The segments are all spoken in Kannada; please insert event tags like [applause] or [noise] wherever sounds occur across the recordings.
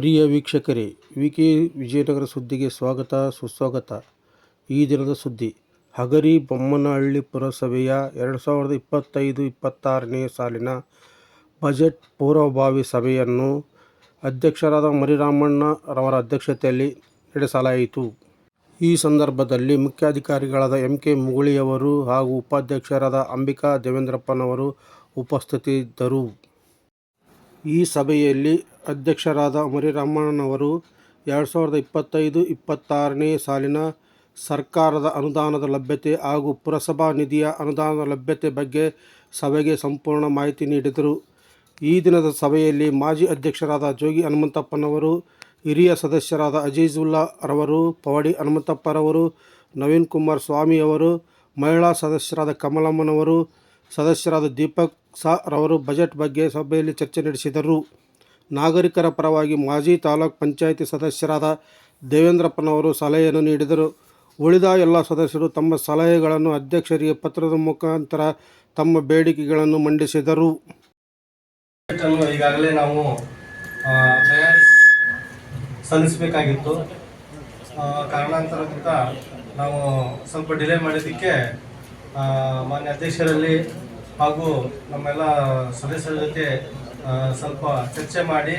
ಪ್ರಿಯ ವೀಕ್ಷಕರೇ, ವಿ. ಕೆ. ವಿಜಯನಗರ ಸುದ್ದಿಗೆ ಸ್ವಾಗತ, ಸುಸ್ವಾಗತ. ಈ ದಿನದ ಸುದ್ದಿ. ಹಗರಿ ಬೊಮ್ಮನಹಳ್ಳಿ ಪುರಸಭೆಯ ಎರಡು ಸಾವಿರದ ಇಪ್ಪತ್ತೈದು ಇಪ್ಪತ್ತಾರನೇ ಸಾಲಿನ ಬಜೆಟ್ ಪೂರ್ವಭಾವಿ ಸಭೆಯನ್ನು ಅಧ್ಯಕ್ಷರಾದ ಮರಿರಾಮಣ್ಣ ರವರ ಅಧ್ಯಕ್ಷತೆಯಲ್ಲಿ ನಡೆಸಲಾಯಿತು. ಈ ಸಂದರ್ಭದಲ್ಲಿ ಮುಖ್ಯಾಧಿಕಾರಿಗಳಾದ ಎಂ. ಕೆ. ಮುಗುಳಿಯವರು ಹಾಗೂ ಉಪಾಧ್ಯಕ್ಷರಾದ ಅಂಬಿಕಾ ದೇವೇಂದ್ರಪ್ಪನವರು ಉಪಸ್ಥಿತರಿದ್ದರು ಈ ಸಭೆಯಲ್ಲಿ ಅಧ್ಯಕ್ಷರಾದ ಮರಿರಾಮಣ್ಣನವರು ಎರಡು ಸಾವಿರದ ಇಪ್ಪತ್ತೈದು ಇಪ್ಪತ್ತಾರನೇ ಸಾಲಿನ ಸರ್ಕಾರದ ಅನುದಾನದ ಲಭ್ಯತೆ ಹಾಗೂ ಪುರಸಭಾ ನಿಧಿಯ ಅನುದಾನದ ಲಭ್ಯತೆ ಬಗ್ಗೆ ಸಭೆಗೆ ಸಂಪೂರ್ಣ ಮಾಹಿತಿ ನೀಡಿದರು. ಈ ದಿನದ ಸಭೆಯಲ್ಲಿ ಮಾಜಿ ಅಧ್ಯಕ್ಷರಾದ ಜೋಗಿ ಹನುಮಂತಪ್ಪನವರು, ಹಿರಿಯ ಸದಸ್ಯರಾದ ಅಜೀಜುಲ್ಲಾ ರವರು, ಪವಡಿ ಹನುಮಂತಪ್ಪರವರು, ನವೀನ್ ಕುಮಾರ್ ಸ್ವಾಮಿಯವರು ಮಹಿಳಾ ಸದಸ್ಯರಾದ ಕಮಲಮ್ಮನವರು ಸದಸ್ಯರಾದ ದೀಪಕ್ ಸಾ ರವರು ಬಜೆಟ್ ಬಗ್ಗೆ ಸಭೆಯಲ್ಲಿ ಚರ್ಚೆ ನಡೆಸಿದರು. ನಾಗರಿಕರ ಪರವಾಗಿ ಮಾಜಿ ತಾಲೂಕ್ ಪಂಚಾಯಿತಿ ಸದಸ್ಯರಾದ ದೇವೇಂದ್ರಪ್ಪನವರು ಸಲಹೆಯನ್ನು ನೀಡಿದರು. ಉಳಿದ ಎಲ್ಲ ಸದಸ್ಯರು ತಮ್ಮ ಸಲಹೆಗಳನ್ನು ಅಧ್ಯಕ್ಷರಿಗೆ ಪತ್ರದ ಮುಖಾಂತರ ತಮ್ಮ ಬೇಡಿಕೆಗಳನ್ನು ಮಂಡಿಸಿದರು. ಈಗಾಗಲೇ ನಾವು ಸಲ್ಲಿಸಬೇಕಾಗಿತ್ತು. ಕಾರಣಾಂತರದಿಂದ ನಾವು ಸ್ವಲ್ಪ ಡಿಲೇ ಮಾಡಿದ್ದಕ್ಕೆ ಮಾನ್ಯ ಅಧ್ಯಕ್ಷರಲ್ಲಿ ಹಾಗೂ ನಮ್ಮೆಲ್ಲ ಸದಸ್ಯರ ಜೊತೆ ಸ್ವಲ್ಪ ಚರ್ಚೆ ಮಾಡಿ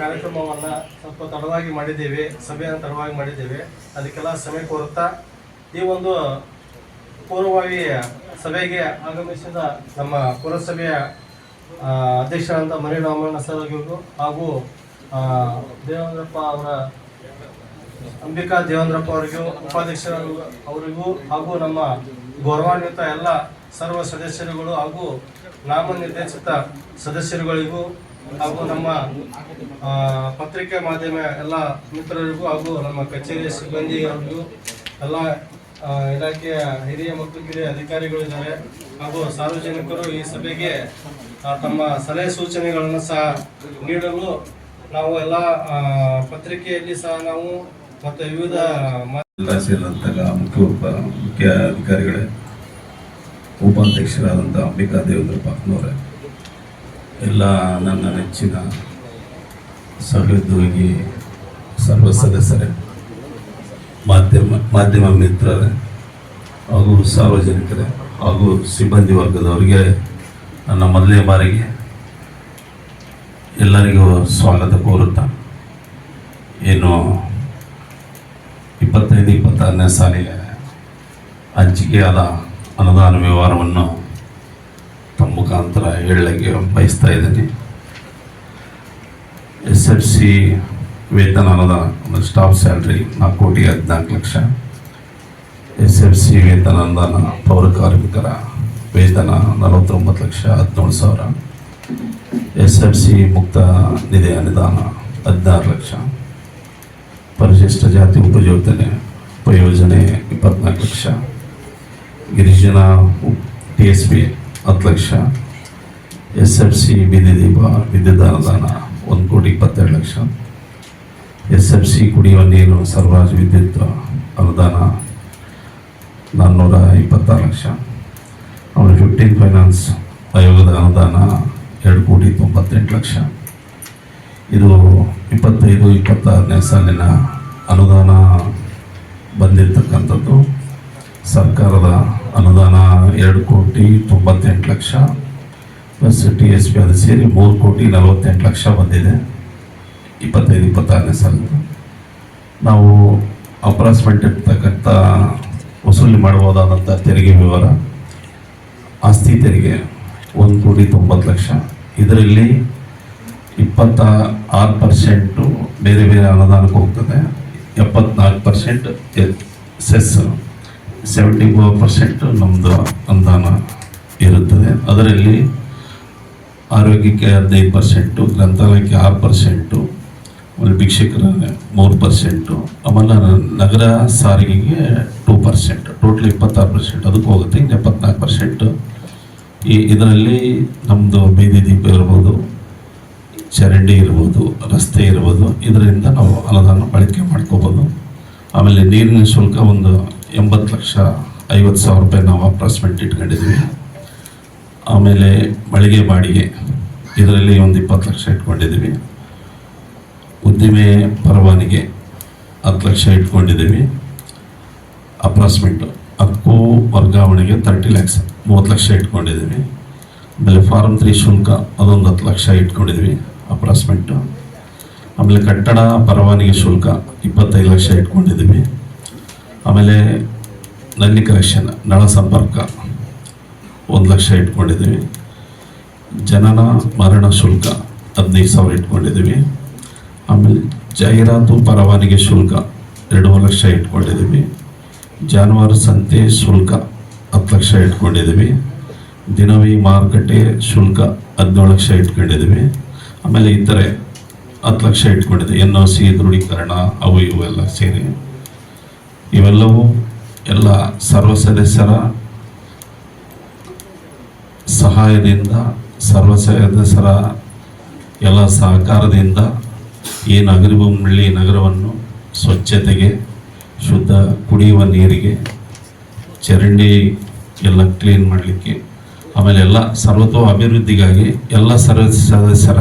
ಕಾರ್ಯಕ್ರಮವನ್ನು ಸ್ವಲ್ಪ ತಡವಾಗಿ ಮಾಡಿದ್ದೀವಿ, ಸಭೆಯನ್ನು ತಡವಾಗಿ ಮಾಡಿದ್ದೀವಿ. ಅದಕ್ಕೆಲ್ಲ ಸಮಯ ಕೋರುತ್ತಾ ಈ ಒಂದು ಪೂರ್ವವಾಗಿ ಸಭೆಗೆ ಆಗಮಿಸಿದ ನಮ್ಮ ಪುರಸಭೆಯ ಅಧ್ಯಕ್ಷರಾದ ಅಧ್ಯಕ್ಷರಾದಂಥ ಮರಿ ರಾಮಣ್ಣ ಸರ್ ಆಗಿರ್ಬೋದು ಹಾಗೂ ದೇವೇಂದ್ರಪ್ಪ ಅವರ ಅಂಬಿಕಾ ದೇವೇಂದ್ರಪ್ಪ ಅವರಿಗೂ, ಉಪಾಧ್ಯಕ್ಷರು ಅವರಿಗೂ ಹಾಗೂ ನಮ್ಮ ಗೌರವಾನ್ವಿತ ಎಲ್ಲ ಸರ್ವ ಸದಸ್ಯರುಗಳು ಹಾಗೂ ನಾಮನಿರ್ದೇಶಿತ ಸದಸ್ಯರುಗಳಿಗೂ ಹಾಗೂ ನಮ್ಮ ಪತ್ರಿಕೆ ಮಾಧ್ಯಮ ಎಲ್ಲ ಮಿತ್ರರಿಗೂ ಹಾಗೂ ನಮ್ಮ ಕಚೇರಿಯ ಸಿಬ್ಬಂದಿಗಳಿಗೂ ಎಲ್ಲ ಇಲಾಖೆಯ ಹಿರಿಯ ಮತ್ತು ಕಿರಿಯ ಅಧಿಕಾರಿಗಳಿದ್ದಾರೆ ಹಾಗೂ ಸಾರ್ವಜನಿಕರು ಈ ಸಭೆಗೆ ತಮ್ಮ ಸಲಹೆ ಸೂಚನೆಗಳನ್ನು ಸಹ ನೀಡಲು ನಾವು ಎಲ್ಲ ಪತ್ರಿಕೆಯಲ್ಲಿ ಸಹ ನಾವು ಮತ್ತು ವಿವಿಧ ಸೇರಿದಂತಹ ಮುಖ್ಯ ಉಪ ಮುಖ್ಯ ಅಧಿಕಾರಿಗಳೇ ಉಪಾಧ್ಯಕ್ಷರಾದಂಥ ಅಂಬಿಕಾ ದೇವೇಂದ್ರಪ್ಪನವರೇ ಎಲ್ಲ ನನ್ನ ನೆಚ್ಚಿನ ಸಹೋದ್ಯೋಗಿ ಸರ್ವ ಸದಸ್ಯರೇ, ಮಾಧ್ಯಮ ಮಾಧ್ಯಮ ಮಿತ್ರರೇ, ಹಾಗೂ ಸಾರ್ವಜನಿಕರೇ, ಹಾಗೂ ಸಿಬ್ಬಂದಿ ವರ್ಗದವರಿಗೆ ನನ್ನ ಮೊದಲನೇ ಬಾರಿಗೆ ಎಲ್ಲರಿಗೂ ಸ್ವಾಗತ ಕೋರುತ್ತಾ ಏನು ಇಪ್ಪತ್ತೈದು, ಇಪ್ಪತ್ತಾರನೇ ಸಾಲಿಗೆ ಹಂಚಿಕೆಯಾದ ಅನುದಾನ ವ್ಯವಹಾರವನ್ನು ತಮ್ಮ ಮುಖಾಂತರ ಹೇಳಲಿಕ್ಕೆ ಬಯಸ್ತಾ ಇದ್ದೀನಿ. ಎಸ್ ಎಫ್ ಸಿ ವೇತನ ಅನುದಾನ ಸ್ಟಾಫ್ ಸ್ಯಾಲ್ರಿ ನಾಲ್ಕು ಕೋಟಿ ಹದಿನಾಲ್ಕು ಲಕ್ಷ. ಎಸ್ ಎಫ್ ಸಿ ವೇತನ ಅನುದಾನ ಪೌರ ಕಾರ್ಮಿಕರ ವೇತನ ನಲವತ್ತೊಂಬತ್ತು ಲಕ್ಷ ಹದಿನೇಳು ಸಾವಿರ. ಎಸ್ ಎಫ್ ಸಿ ಮುಕ್ತ ನಿಧಿ ಅನುದಾನ ಹದಿನಾರು ಲಕ್ಷ. ಪರಿಶಿಷ್ಟ ಜಾತಿ ಉಪಯೋಜನೆ ಉಪಯೋಜನೆ ಇಪ್ಪತ್ನಾಲ್ಕು ಲಕ್ಷ. ಗಿರಿಜನ ಟಿ ಎಸ್ ಪಿ ಹತ್ತು ಲಕ್ಷ. ಎಸ್ ಎಫ್ ಸಿ ಬೀದಿ ದೀಪ ವಿದ್ಯುತ್ ಅನುದಾನ ಒಂದು ಕೋಟಿ ಇಪ್ಪತ್ತೆರಡು ಲಕ್ಷ. ಎಸ್ ಎಫ್ ಸಿ ಕುಡಿಯುವ ನೀರು ಸರ್ವಾಜ್ ವಿದ್ಯುತ್ ಅನುದಾನ ನಾನ್ನೂರ ಇಪ್ಪತ್ತಾರು ಲಕ್ಷ. ಆಮೇಲೆ ಫಿಫ್ಟೀನ್ ಫೈನಾನ್ಸ್ ಆಯೋಗದ ಅನುದಾನ ಎರಡು ಕೋಟಿ ತೊಂಬತ್ತೆಂಟು ಲಕ್ಷ. ಇದು ಇಪ್ಪತ್ತೈದು, ಇಪ್ಪತ್ತಾರನೇ ಸಾಲಿನ ಅನುದಾನ ಬಂದಿರತಕ್ಕಂಥದ್ದು. ಸರ್ಕಾರದ ಅನುದಾನ ಎರಡು ಕೋಟಿ ತೊಂಬತ್ತೆಂಟು ಲಕ್ಷ, ಪ್ಲಸ್ ಟಿ ಎಸ್ ಪಿ ಅದು ಸೇರಿ ಮೂರು ಕೋಟಿ ನಲವತ್ತೆಂಟು ಲಕ್ಷ ಬಂದಿದೆ ಇಪ್ಪತ್ತೈದು, ಇಪ್ಪತ್ತಾರನೇ ಸಾಲಿನ ನಾವು ಅಪ್ರಾಸ್ಮೆಂಟ್ ಇರ್ತಕ್ಕಂಥ ವಸೂಲಿ ಮಾಡಬಹುದಾದಂಥ ತೆರಿಗೆ ವಿವರ, ಆಸ್ತಿ ತೆರಿಗೆ ಒಂದು ಕೋಟಿ ತೊಂಬತ್ತು ಲಕ್ಷ. ಇದರಲ್ಲಿ ಇಪ್ಪತ್ತ ಆರು ಪರ್ಸೆಂಟು ಬೇರೆ ಬೇರೆ ಅನುದಾನಕ್ಕೆ ಹೋಗ್ತದೆ. ಎಪ್ಪತ್ನಾಲ್ಕು percent cess seventy four percent ನಮ್ಮದು ಅನುದಾನ ಇರುತ್ತದೆ. ಅದರಲ್ಲಿ ಆರೋಗ್ಯಕ್ಕೆ ಹದಿನೈದು ಪರ್ಸೆಂಟು ಗ್ರಂಥಾಲಯಕ್ಕೆ ಆರು ಪರ್ಸೆಂಟು ಆಮೇಲೆ ಭಿಕ್ಷಕರ ಮೂರು ಪರ್ಸೆಂಟು ಆಮೇಲೆ ನಗರ ಸಾರಿಗೆಗೆ ಟೂ ಪರ್ಸೆಂಟ್ ಟೋಟಲ್ ಇಪ್ಪತ್ತಾರು ಪರ್ಸೆಂಟ್ ಅದಕ್ಕೆ ಹೋಗುತ್ತೆ. ಇನ್ನು ಎಪ್ಪತ್ನಾಲ್ಕು ಪರ್ಸೆಂಟು ಈ ಇದರಲ್ಲಿ ನಮ್ಮದು ಬೀದಿ ದೀಪ ಇರ್ಬೋದು. ಚರಂಡಿ ಇರ್ಬೋದು, ರಸ್ತೆ ಇರ್ಬೋದು, ಇದರಿಂದ ನಾವು ಅನುದಾನ ಬಳಕೆ ಮಾಡ್ಕೋಬೋದು. ಆಮೇಲೆ ನೀರಿನ ಶುಲ್ಕ ಒಂದು ಎಂಬತ್ತು ಲಕ್ಷ ಐವತ್ತು ಸಾವಿರ ರೂಪಾಯಿ ನಾವು ಅಪ್ರಾಸ್ಮೆಂಟ್ ಇಟ್ಕೊಂಡಿದ್ವಿ ಆಮೇಲೆ ಮಳಿಗೆ ಬಾಡಿಗೆ, ಇದರಲ್ಲಿ ಒಂದು ಇಪ್ಪತ್ತು ಲಕ್ಷ ಇಟ್ಕೊಂಡಿದ್ದೀವಿ. ಉದ್ದಿಮೆ ಪರವಾನಿಗೆ ಹತ್ತು ಲಕ್ಷ ಇಟ್ಕೊಂಡಿದ್ದೀವಿ. ಅಪ್ರಾಕ್ಸಿಮೇಟು ಹಕ್ಕು ವರ್ಗಾವಣೆಗೆ ತರ್ಟಿ ಲ್ಯಾಕ್ಸ್ ಮೂವತ್ತು ಲಕ್ಷ ಇಟ್ಕೊಂಡಿದ್ದೀವಿ. ಆಮೇಲೆ ಫಾರ್ಮ್ ತ್ರೀ ಶುಲ್ಕ ಅದೊಂದು ಹತ್ತು ಲಕ್ಷ ಇಟ್ಕೊಂಡಿದ್ವಿ ಅಪ್ರಾಕ್ಸಿಮೇಟು ಆಮೇಲೆ ಕಟ್ಟಡ ಪರವಾನಿಗೆ ಶುಲ್ಕ ಇಪ್ಪತ್ತೈದು ಲಕ್ಷ ಇಟ್ಕೊಂಡಿದ್ದೀವಿ. ಆಮೇಲೆ ನಲ್ಲಿ ಕಲೆಕ್ಷನ್ ನಳ ಸಂಪರ್ಕ ಒಂದು ಲಕ್ಷ ಇಟ್ಕೊಂಡಿದ್ದೀವಿ. ಜನನ ಮರಣ ಶುಲ್ಕ ಹದಿನೈದು ಸಾವಿರ ಇಟ್ಕೊಂಡಿದ್ದೀವಿ. ಆಮೇಲೆ ಜಾಹೀರಾತು ಪರವಾನಿಗೆ ಶುಲ್ಕ ಎರಡೂವರೆ ಲಕ್ಷ ಇಟ್ಕೊಂಡಿದ್ದೀವಿ. ಜಾನುವಾರು ಸಂತೆ ಶುಲ್ಕ ಹತ್ತು ಲಕ್ಷ ಇಟ್ಕೊಂಡಿದ್ದೀವಿ. ದಿನವಿ ಮಾರುಕಟ್ಟೆ ಶುಲ್ಕ ಹದಿನೇಳು ಲಕ್ಷ ಇಟ್ಕೊಂಡಿದ್ದೀವಿ. ಆಮೇಲೆ ಇತರೆ ಹತ್ತು ಲಕ್ಷ ಇಟ್ಕೊಂಡಿದೆ ಎನ್ ಒ ಸಿ, ದೃಢೀಕರಣ, ಅವು ಇವು ಎಲ್ಲ ಸೇರಿ. ಇವೆಲ್ಲವೂ ಎಲ್ಲ ಸರ್ವ ಸದಸ್ಯರ ಸಹಾಯದಿಂದ, ಸರ್ವ ಸದಸ್ಯರ ಎಲ್ಲ ಸಹಕಾರದಿಂದ ಈ ನಗರಬೊಮ್ಮಳ್ಳಿ ನಗರವನ್ನು ಸ್ವಚ್ಛತೆಗೆ, ಶುದ್ಧ ಕುಡಿಯುವ ನೀರಿಗೆ ಚರಂಡಿ ಎಲ್ಲ ಕ್ಲೀನ್ ಮಾಡಲಿಕ್ಕೆ, ಆಮೇಲೆ ಎಲ್ಲ ಸರ್ವತೋ ಅಭಿವೃದ್ಧಿಗಾಗಿ ಎಲ್ಲ ಸರ್ವ ಸದಸ್ಯರ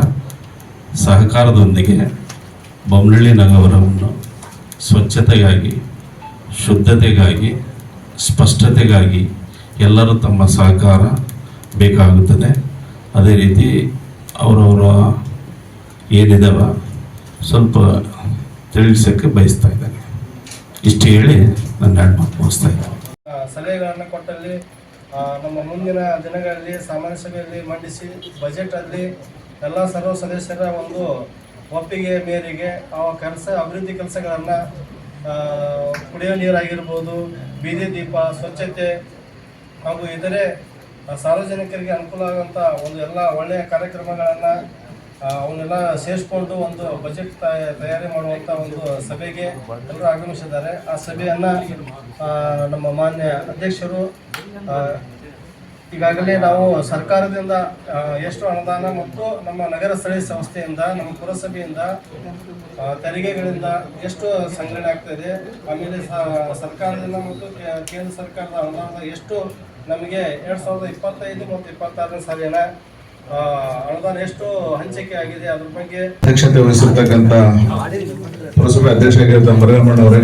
ಸಹಕಾರದೊಂದಿಗೆ ಬೊಮ್ಮಳ್ಳಿ ನಗರವನ್ನು ಸ್ವಚ್ಛತೆಗಾಗಿ, ಶುದ್ಧತೆಗಾಗಿ, ಸ್ಪಷ್ಟತೆಗಾಗಿ ಎಲ್ಲರೂ ತಮ್ಮ ಸಹಕಾರ ಬೇಕಾಗುತ್ತದೆ. ಅದೇ ರೀತಿ ಅವರವರ ಏನಿದಾವ ಸ್ವಲ್ಪ ತಿಳಿಸೋಕ್ಕೆ ಬಯಸ್ತಾ ಇದ್ದಾರೆ. ಇಷ್ಟು ಹೇಳಿ ನನ್ನ ಎರಡು ಮುಗಿಸ್ತಾ ಸಲಹೆಗಳನ್ನು ಕೊಟ್ಟಲ್ಲಿ ನಮ್ಮ ಮುಂದಿನ ದಿನಗಳಲ್ಲಿ ಸಾಮಾನ್ಯ ಸಭೆಯಲ್ಲಿ ಮಂಡಿಸಿ ಬಜೆಟಲ್ಲಿ ಎಲ್ಲ ಸರ್ವ ಸದಸ್ಯರ ಒಂದು ಒಪ್ಪಿಗೆ ಮೇರೆಗೆ ಆ ಕೆಲಸ, ಅಭಿವೃದ್ಧಿ ಕೆಲಸಗಳನ್ನು ಕುಡಿಯೋ ನೀರಾಗಿರ್ಬೋದು, ಬೀದಿ ದೀಪ, ಸ್ವಚ್ಛತೆ ಹಾಗೂ ಇತರೆ ಸಾರ್ವಜನಿಕರಿಗೆ ಅನುಕೂಲ ಆಗುವಂಥ ಒಂದು ಎಲ್ಲ ಒಳ್ಳೆಯ ಕಾರ್ಯಕ್ರಮಗಳನ್ನು ಅವನ್ನೆಲ್ಲ ಸೇರಿಸ್ಕೊಂಡು ಒಂದು ಬಜೆಟ್ ತಯಾರಿ ಮಾಡುವಂಥ ಒಂದು ಸಭೆಗೆ ಎಲ್ಲರೂ ಆಗಮಿಸಿದ್ದಾರೆ. ಆ ಸಭೆಯನ್ನು ನಮ್ಮ ಮಾನ್ಯ ಅಧ್ಯಕ್ಷರು ಈಗಾಗಲೇ ನಾವು ಸರ್ಕಾರದಿಂದ ಎಷ್ಟು ಅನುದಾನ ಮತ್ತು ನಮ್ಮ ನಗರ ಸ್ಥಳೀಯ ಸಂಸ್ಥೆಯಿಂದ, ನಮ್ಮ ಪುರಸಭೆಯಿಂದ ತೆರಿಗೆಗಳಿಂದ ಎಷ್ಟು ಸಂಗ್ರಹಣೆ ಆಗ್ತದೆ ಆಮೇಲೆ ಸರ್ಕಾರದಿಂದ ಮತ್ತು ಕೇಂದ್ರ ಸರ್ಕಾರದ ಅನುದಾನದ ಎಷ್ಟು ನಮಗೆ ಎರಡು ಸಾವಿರದ ಇಪ್ಪತ್ತೈದು ಮತ್ತು ಇಪ್ಪತ್ತಾರನೇ ಸಾಲಿನ ಅನುದಾನ ಎಷ್ಟು ಹಂಚಿಕೆ ಆಗಿದೆ ಅದ್ರ ಬಗ್ಗೆ ಅಧ್ಯಕ್ಷತೆ ವಹಿಸಿರ್ತಕ್ಕಂಥ ಪುರಸಭೆ ಅಧ್ಯಕ್ಷ ಆಗಿರ್ತ ಮುರುಘಮ್ಮಣ್ಣವರೇ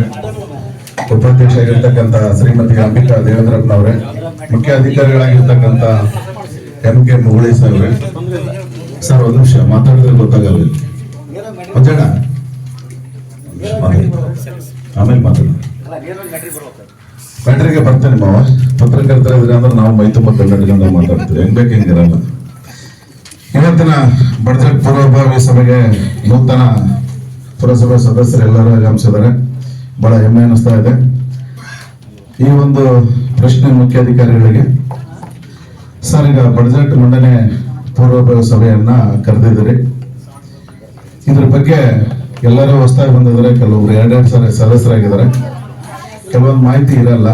ಉಪಾಧ್ಯಕ್ಷ ಆಗಿರ್ತಕ್ಕಂಥ ಶ್ರೀಮತಿ ಅಂಬಿಕಾ ದೇವೇಂದ್ರಪ್ಪನವರೇ ಮುಖ್ಯ ಅಧಿಕಾರಿಗಳಾಗಿರ್ತಕ್ಕಂಥ ಎಂ ಕೆ ಮುಗುಳಿ ಸಾಹೇಬ್ರೆ, ಸರ್, ಒಂದು ನಿಮಿಷ ಮಾತಾಡಿದ್ರೆ ಗೊತ್ತಾಗಲ್ಲ. ಮಂಜಣ್ಣ ಆಮೇಲೆ ಮಾತಾಡೋಣ. ಬ್ಯಾಟ್ರಿಗೆ ಬರ್ತೇನೆ ಮಾವ. ಪತ್ರಕರ್ತರ ಇದ್ರೆ ಅಂದ್ರೆ ನಾವು ಮೈ ತುಂಬ ಕನ್ನಡದಿಂದ ಮಾತಾಡ್ತೀವಿ. ಹೆಂಗ್ ಬೇಕು ಹೆಂಗಿರಲ್ಲ ಇವತ್ತಿನ ಬಡ್ಜೆಟ್ ಪೂರ್ವಭಾವಿ ಸಭೆಗೆ ನೂತನ ಪುರಸಭೆ ಸದಸ್ಯರೆಲ್ಲರೂ ಆಗಮಿಸಿದ್ದಾರೆ. ಬಹಳ ಹೆಮ್ಮೆ ಅನ್ನಿಸ್ತಾ ಇದೆ. ಈ ಒಂದು ಪ್ರಶ್ನೆ ಮುಖ್ಯಾಧಿಕಾರಿಗಳಿಗೆ. ಸರ್, ಈಗ ಬಡ್ಜೆಟ್ ಮಂಡನೆ ಪೂರ್ವಭಾವಿ ಸಭೆಯನ್ನ ಕರೆದಿದ್ದೀರಿ. ಇದ್ರ ಬಗ್ಗೆ ಎಲ್ಲರೂ ಹೊಸದಾಗಿ ಬಂದಿದ್ದಾರೆ. ಕೆಲವೊಬ್ರು ಎರಡೆರಡು ಸಾರಿ ಸದಸ್ಯರಾಗಿದ್ದಾರೆ. ಕೆಲವೊಂದು ಮಾಹಿತಿ ಇರಲ್ಲ.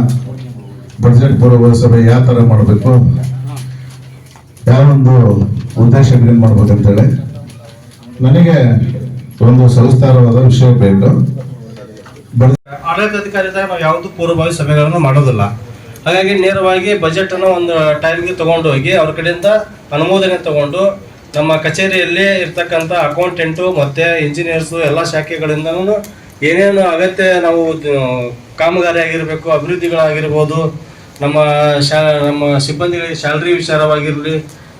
ಬಡ್ಜೆಟ್ ಪೂರ್ವಭಾವ ಸಭೆ ಯಾವ ಥರ ಮಾಡಬೇಕು? ಯಾವೊಂದು ಉದ್ದೇಶ ಏನ್ ಮಾಡ್ಬೇಕಂತೇಳಿ ನನಗೆ ಒಂದು ಸವಿಸ್ತಾರವಾದ ವಿಷಯ ಬೇಕು. ಆಡಳಿತ ಆಡಳಿತಾಧಿಕಾರಿ ನಾವು ಯಾವುದು ಪೂರ್ವಭಾವಿ ಸಭೆಗಳನ್ನು ಮಾಡೋದಿಲ್ಲ. ಹಾಗಾಗಿ ನೇರವಾಗಿ ಬಜೆಟ್ ಅನ್ನು ಒಂದು ಟೈಮ್ಗೆ ತಗೊಂಡು ಹೋಗಿ ಅವ್ರ ಕಡೆಯಿಂದ ಅನುಮೋದನೆ ತಗೊಂಡು ನಮ್ಮ ಕಚೇರಿಯಲ್ಲಿ ಇರ್ತಕ್ಕಂಥ ಅಕೌಂಟೆಂಟು ಮತ್ತೆ ಇಂಜಿನಿಯರ್ಸು ಎಲ್ಲ ಶಾಖೆಗಳಿಂದನೂ ಏನೇನು ಅಗತ್ಯ ನಾವು ಕಾಮಗಾರಿ ಆಗಿರಬೇಕು, ಅಭಿವೃದ್ಧಿಗಳಾಗಿರ್ಬೋದು, ನಮ್ಮ ಶಾ, ನಮ್ಮ ಸಿಬ್ಬಂದಿಗಳಿಗೆ ಸ್ಯಾಲ್ರಿ ವಿಚಾರವಾಗಿರಲಿ,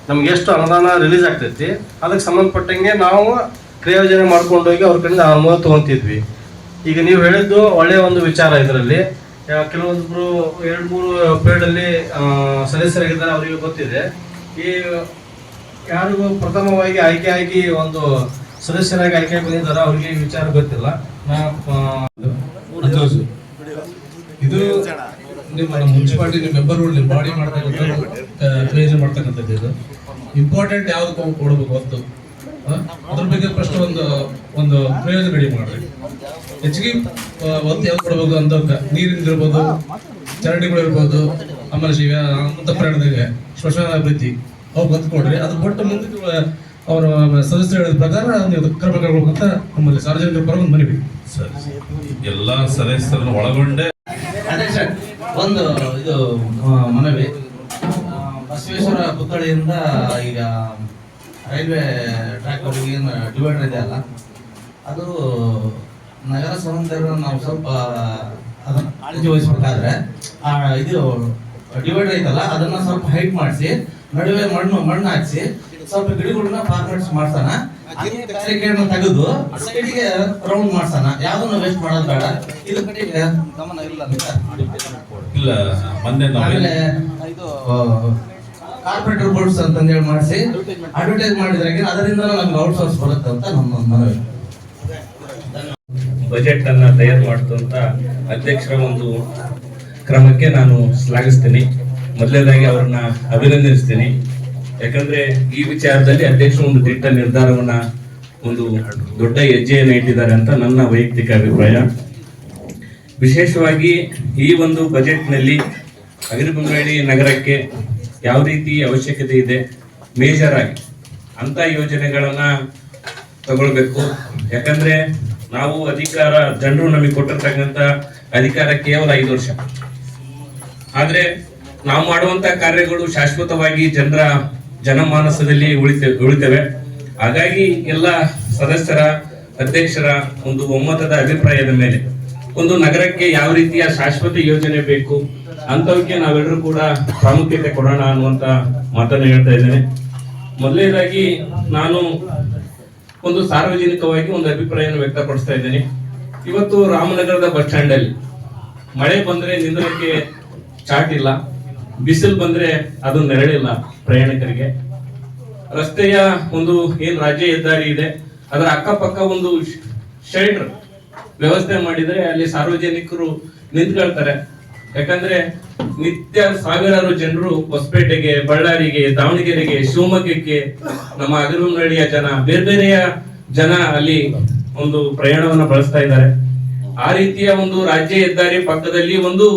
ನಮ್ಗೆ ಎಷ್ಟು ಅನುದಾನ ರಿಲೀಸ್ ಆಗ್ತೈತಿ, ಅದಕ್ಕೆ ಸಂಬಂಧಪಟ್ಟಂಗೆ ನಾವು ಕ್ರಿಯೋಜನೆ ಮಾಡ್ಕೊಂಡು ಹೋಗಿ ಅವ್ರ ಕಡೆಯಿಂದ ಅನುಮೋದ ತೊಗೊತಿದ್ವಿ. ಈಗ ನೀವು ಹೇಳಿದ್ದು ಒಳ್ಳೆಯ ಒಂದು ವಿಚಾರ ಇದರಲ್ಲಿ. ಕೆಲವೊಂದು ಎರಡು ಮೂರು ಪೀರಿಯಡ್ ಅಲ್ಲಿ ಸದಸ್ಯರಾಗಿದ್ದಾರೆ, ಅವರಿಗೆ ಗೊತ್ತಿದೆ. ಈ, ಯಾರಿಗೂ ಪ್ರಥಮವಾಗಿ ಆಯ್ಕೆ ಆಗಿ ಒಂದು ಸದಸ್ಯರಾಗಿ ಆಯ್ಕೆ ಬಂದಿದ್ದಾರೆ, ಅವರಿಗೆ ವಿಚಾರ ಗೊತ್ತಿಲ್ಲ. ಇದು ನಿಮ್ಮ ಮುನ್ಸಿಪಾಲಿಟಿ ನಿಮ್ಮ ಬಾಡಿ ಪ್ರಯೋಜನ ಮಾಡ್ತಕ್ಕಂಥದ್ದು ಇದು. ಇಂಪಾರ್ಟೆಂಟ್ ಯಾವ್ದು ಕೊಡ್ಬೇಕು ಹೊತ್ತು? ಅದ್ರ ಬಗ್ಗೆ ಫಸ್ಟ್ ಒಂದು ಒಂದು ಪ್ರಯೋಜನ ರೆಡಿ ಮಾಡ್ರಿ. ಹೆಚ್ಚಿಗೆ ಒತ್ತು ಯಾವ್ದು ಕೊಡ್ಬೇಕು ಅಂತ ನೀರಿಂದ ಇರ್ಬೋದು ಚರಂಡಿಗಳು ಇರ್ಬೋದು ಆಮೇಲೆ ಶಿವ ಅಂತ ಪ್ರಯಾಣದಾಗ ಶ್ಮಶಾನ ಅಭಿವೃದ್ಧಿ ಅವ್ರು ಒತ್ತು ಕೊಡ್ರಿ. ಅದು ಬಿಟ್ಟು ಮುಂದೆ ಅವರ ಸದಸ್ಯರು ಹೇಳಿದ ಪ್ರಕಾರ ನೀವು ಕ್ರಮ ಕೈಗೊಳ್ಬೇಕಂತ ಅಂತ ನಮ್ಮಲ್ಲಿ ಸಾರ್ವಜನಿಕರ ಪರ ಒಂದು ಮನವಿ. ಸರಿ ಎಲ್ಲ ಸದಸ್ಯರನ್ನು ಒಳಗೊಂಡೇ. ಸರ್ ಒಂದು ಇದು ಮನವಿ. ಬಸವೇಶ್ವರ ಪುತ್ಥಳಿಯಿಂದ ಈಗ ರೈಲ್ವೆ ಟ್ರ್ಯಾಕ್ ವರೆಗೆ ಏನು ಡಿವೈಡರ್ ಇದೆ ಅಲ್ಲ ಅದು ನಗರ ಸೌಂದರ್ಯ ನಾವು ಸ್ವಲ್ಪ ಅದನ್ನು ಕಾಳಜಿ ವಹಿಸ್ಬೇಕಾದ್ರೆ ಆ ಇದು ಡಿವೈಡರ್ ಐತಲ್ಲ ಅದನ್ನು ಸ್ವಲ್ಪ ಹೈಟ್ ಮಾಡಿಸಿ ನಡುವೆ ಮಣ್ಣು ಮಣ್ಣು ಹಾಕಿಸಿ ಸ್ವಲ್ಪ ಗಿಡಗಳನ್ನ ಫಾರ್ಮೇಟ್ಸ್ ಮಾಡ್ತಾನ ಬ್ಯಾರಿಕೇಡ್ ತೆಗೆದು ಸೈಡಿಗೆ ರೌಂಡ್ ಮಾಡ್ತಾನ ಯಾವ್ದನ್ನ ವೇಸ್ಟ್ ಮಾಡೋದು ಬೇಡ. ಇದು ಕಡೆಗೆ ಗಮನ ಇಲ್ಲ ಇಲ್ಲ. ಮೊನ್ನೆ ಇದು ಕಾರ್ಪೊರೇಟರ್ ಬೋರ್ಡ್ಸ್ ಅಂತಂದೇಳಿ ಮಾಡಿಸಿ ಅಡ್ವರ್ಟೈಸ್ ಮಾಡಿದ್ರಾಗೆ ಅದರಿಂದ ನಮ್ಗೆ ಔಟ್ ಸೋರ್ಸ್ ಬರುತ್ತೆ ಅಂತ ನಮ್ಮ ಮನವಿ. ಬಜೆಟ್ ಅನ್ನ ತಯಾರು ಮಾಡ್ತಂತ ಅಧ್ಯಕ್ಷರ ಒಂದು ಕ್ರಮಕ್ಕೆ ನಾನು ಶ್ಲಾಘಿಸ್ತೀನಿ. ಮೊದಲನೇದಾಗಿ ಅವ್ರನ್ನ ಅಭಿನಂದಿಸ್ತೀನಿ. ಯಾಕಂದ್ರೆ ಈ ವಿಚಾರದಲ್ಲಿ ಅಧ್ಯಕ್ಷರು ಒಂದು ದಿಟ್ಟ ನಿರ್ಧಾರವನ್ನ, ಒಂದು ದೊಡ್ಡ ಹೆಜ್ಜೆಯನ್ನು ಇಟ್ಟಿದ್ದಾರೆ ಅಂತ ನನ್ನ ವೈಯಕ್ತಿಕ ಅಭಿಪ್ರಾಯ. ವಿಶೇಷವಾಗಿ ಈ ಒಂದು ಬಜೆಟ್ನಲ್ಲಿ ಅಗಿರಿಬೊಮ್ಮನಹಳ್ಳಿ ನಗರಕ್ಕೆ ಯಾವ ರೀತಿ ಅವಶ್ಯಕತೆ ಇದೆ? ಮೇಜರ್ ಆಗಿ ಅಂತ ಯೋಜನೆಗಳನ್ನ ತಗೊಳ್ಬೇಕು. ಯಾಕಂದ್ರೆ ನಾವು ಅಧಿಕಾರ ಜನರು ನಮಗೆ ಕೊಟ್ಟಿರ್ತಕ್ಕಂಥ ಅಧಿಕಾರ ಕೇವಲ ಐದು ವರ್ಷ. ಆದ್ರೆ ನಾವು ಮಾಡುವಂತ ಕಾರ್ಯಗಳು ಶಾಶ್ವತವಾಗಿ ಜನರ ಜನಮಾನಸದಲ್ಲಿ ಉಳಿತವೆ ಉಳಿತವೆ. ಹಾಗಾಗಿ ಎಲ್ಲ ಸದಸ್ಯರ, ಅಧ್ಯಕ್ಷರ ಒಂದು ಒಮ್ಮತದ ಅಭಿಪ್ರಾಯದ ಮೇಲೆ. ಒಂದು ನಗರಕ್ಕೆ ಯಾವ ರೀತಿಯ ಶಾಶ್ವತ ಯೋಜನೆ ಬೇಕು? ಅಂತವಕ್ಕೆ ನಾವೆಲ್ಲರೂ ಕೂಡ ಪ್ರಾಮುಖ್ಯತೆ ಕೊಡೋಣ ಅನ್ನುವಂತ ಮಾತನ್ನು ಹೇಳ್ತಾ ಇದ್ದೇನೆ. ಮೊದಲನೇದಾಗಿ ನಾನು ಒಂದು ಸಾರ್ವಜನಿಕವಾಗಿ ಒಂದು ಅಭಿಪ್ರಾಯವನ್ನು ವ್ಯಕ್ತಪಡಿಸ್ತಾ ಇದ್ದೇನೆ. ಇವತ್ತು ರಾಮನಗರದ ಬಸ್ ಸ್ಟ್ಯಾಂಡ್ ಅಲ್ಲಿ ಮಳೆ ಬಂದ್ರೆ ನಿಂದ್ರಕ್ಕೆ ಚಾಟ್ ಇಲ್ಲ, ಬಿಸಿಲು ಬಂದ್ರೆ ಅದು ನೆರಳಿಲ್ಲ ಪ್ರಯಾಣಿಕರಿಗೆ. ರಸ್ತೆಯ ಒಂದು ಏನ್ ರಾಜ್ಯ ಹೆದ್ದಾರಿ ಇದೆ, ಅದರ ಅಕ್ಕಪಕ್ಕ ಒಂದು ಶೆಲ್ಟರ್ ವ್ಯವಸ್ಥೆ ಮಾಡಿದ್ರೆ ಅಲ್ಲಿ ಸಾರ್ವಜನಿಕರು ನಿಂತ್ಕೊಳ್ತಾರೆ. ಯಾಕಂದ್ರೆ ನಿತ್ಯ ಸಾವಿರಾರು ಜನರು ಹೊಸಪೇಟೆಗೆ, ಬಳ್ಳಾರಿಗೆ, ದಾವಣಗೆರೆಗೆ, ಶಿವಮೊಗ್ಗಕ್ಕೆ, ನಮ್ಮ ಅಗರನಹಳ್ಳಿಯ ಜನ, ಬೇರೆ ಬೇರೆಯ ಜನ ಅಲ್ಲಿ ಒಂದು ಪ್ರಯಾಣವನ್ನ ಬಳಸ್ತಾ ಇದ್ದಾರೆ. ಆ ರೀತಿಯ ಒಂದು ರಾಜ್ಯ ಹೆದ್ದಾರಿ ಪಕ್ಕದಲ್ಲಿ ಒಂದು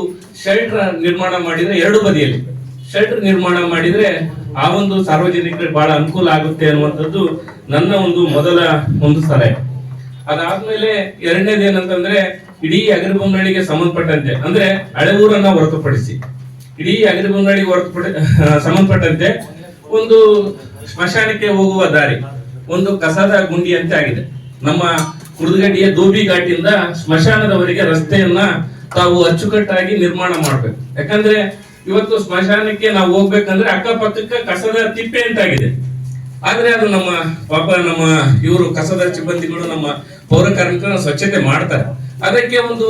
ಶೆಲ್ಟರ್ ನಿರ್ಮಾಣ ಮಾಡಿದ್ರೆ ಎರಡು ಬದಿಯಲ್ಲಿ. ಶೆಲ್ಟರ್ ನಿರ್ಮಾಣ ಮಾಡಿದ್ರೆ ಆ ಒಂದು ಸಾರ್ವಜನಿಕರಿಗೆ ಬಹಳ ಅನುಕೂಲ ಆಗುತ್ತೆ ಅನ್ನುವಂಥದ್ದು ನನ್ನ ಒಂದು ಮೊದಲ ಒಂದು ಸಲಹೆ. ಅದಾದ್ಮೇಲೆ ಎರಡನೇದು ಏನಂತಂದ್ರೆ ಇಡೀ ಅಗರಬೊಮ್ಮನಹಳ್ಳಿಗೆ ಸಂಬಂಧಪಟ್ಟಂತೆ, ಅಂದ್ರೆ ಹಳೆ ಊರನ್ನ ಹೊರತುಪಡಿಸಿ. ಇಡೀ ಅಗರಬೊಮ್ಮನಹಳ್ಳಿಗೆ ಹೊರತುಪಡಿ, [laughs] ಸಂಬಂಧಪಟ್ಟಂತೆ ಒಂದು ಸ್ಮಶಾನಕ್ಕೆ ಹೋಗುವ ದಾರಿ, ಒಂದು ಕಸದ ಗುಂಡಿ ಅಂತ ಆಗಿದೆ. ನಮ್ಮ ಕುರುದಗಡ್ಡಿಯ ದೋಬಿ ಘಾಟಿಯಿಂದ ಸ್ಮಶಾನದವರೆಗೆ ರಸ್ತೆಯನ್ನ ತಾವು ಅಚ್ಚುಕಟ್ಟಾಗಿ ನಿರ್ಮಾಣ ಮಾಡ್ಬೇಕು. ಯಾಕಂದ್ರೆ ಇವತ್ತು ಸ್ಮಶಾನಕ್ಕೆ ನಾವು ಹೋಗ್ಬೇಕಂದ್ರೆ ಅಕ್ಕಪಕ್ಕಕ್ಕೆ ಕಸದ ತಿಪ್ಪೆ ಅಂತಾಗಿದೆ. ಆದ್ರೆ ಅದು ನಮ್ಮ ಪಾಪ ನಮ್ಮ ಇವರು ಕಸದ ಸಿಬ್ಬಂದಿಗಳು ನಮ್ಮ ಪೌರ ಕಾರ್ಮಿಕರ ಸ್ವಚ್ಛತೆ ಮಾಡ್ತಾರೆ. ಅದಕ್ಕೆ ಒಂದು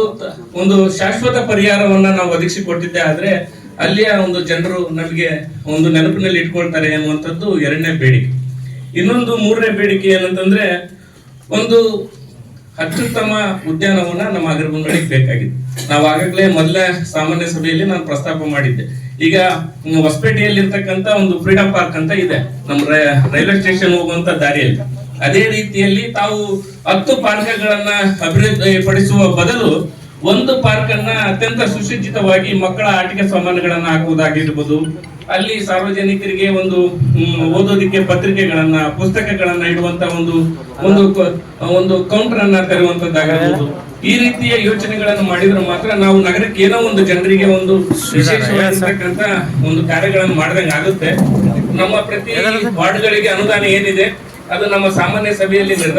ಒಂದು ಶಾಶ್ವತ ಪರಿಹಾರವನ್ನ ನಾವು ಒದಗಿಸಿಕೊಟ್ಟಿದ್ದೆ. ಆದ್ರೆ ಅಲ್ಲಿಯ ಒಂದು ಜನರು ನಮಗೆ ಒಂದು ನೆನಪಿನಲ್ಲಿ ಇಟ್ಕೊಳ್ತಾರೆ ಅನ್ನುವಂಥದ್ದು ಎರಡನೇ ಬೇಡಿಕೆ. ಇನ್ನೊಂದು ಮೂರನೇ ಬೇಡಿಕೆ ಏನಂತಂದ್ರೆ ಒಂದು ಅತ್ಯುತ್ತಮ ಉದ್ಯಾನವನ ನಮ್ಮ ಅಗರಬೊಮ್ಮನಹಳ್ಳಿಗೆ ಬೇಕಾಗಿದೆ. ನಾವು ಆಗಾಗಲೇ ಮೊದಲ ಸಾಮಾನ್ಯ ಸಭೆಯಲ್ಲಿ ನಾನು ಪ್ರಸ್ತಾಪ ಮಾಡಿದ್ದೆ. ಈಗ ಮ್, ಹೊಸಪೇಟೆಯಲ್ಲಿ ಇರ್ತಕ್ಕಂತ ಒಂದು ಫ್ರೀಡಂ ಪಾರ್ಕ್ ಅಂತ ಇದೆ. ನಮ್ಮ ರೈಲ್ವೆ ಸ್ಟೇಷನ್ ಹೋಗುವಂತ ದಾರಿಯಲ್ಲಿ. ಅದೇ ರೀತಿಯಲ್ಲಿ ತಾವು ಹತ್ತು ಪಾರ್ಕ್ಗಳನ್ನ ಅಭಿವೃದ್ಧಿ ಪಡಿಸುವ ಬದಲು ಒಂದು ಪಾರ್ಕ್ ಅನ್ನ ಅತ್ಯಂತ ಸುಸಜ್ಜಿತವಾಗಿ ಮಕ್ಕಳ ಆಟಿಕೆ ಸಾಮಾನುಗಳನ್ನ ಹಾಕುವುದಾಗಿರ್ಬೋದು. ಅಲ್ಲಿ ಸಾರ್ವಜನಿಕರಿಗೆ ಒಂದು ಓದೋದಿಕ್ಕೆ ಪತ್ರಿಕೆಗಳನ್ನ ಪುಸ್ತಕಗಳನ್ನ ಇಡುವಂತ ಒಂದು ಒಂದು ಒಂದು ಕೌಂಟರ್ ಅನ್ನ ತೆರೆಯುವಂತದ್ದಾಗಿರ್ಬೋದು. ಈ ರೀತಿಯ ಯೋಚನೆಗಳನ್ನು ಮಾಡಿದ್ರೆ ಮಾತ್ರ ನಾವು ನಗರಕ್ಕೆ ಏನೋ ಒಂದು ಜನರಿಗೆ ಒಂದು ವಿಶೇಷವಾಗಿರ್ತಕ್ಕಂತ ಒಂದು ಕಾರ್ಯಗಳನ್ನು ಮಾಡ್ದಂಗೆ ಆಗುತ್ತೆ ನಮ್ಮ ಪ್ರತಿ ವಾರ್ಡ್ಗಳಿಗೆ ಅನುದಾನ ಏನಿದೆ? ಅದು ನಮ್ಮ ಸಾಮಾನ್ಯ ಸಭೆಯಲ್ಲಿ ನಿರ್ಧಾರ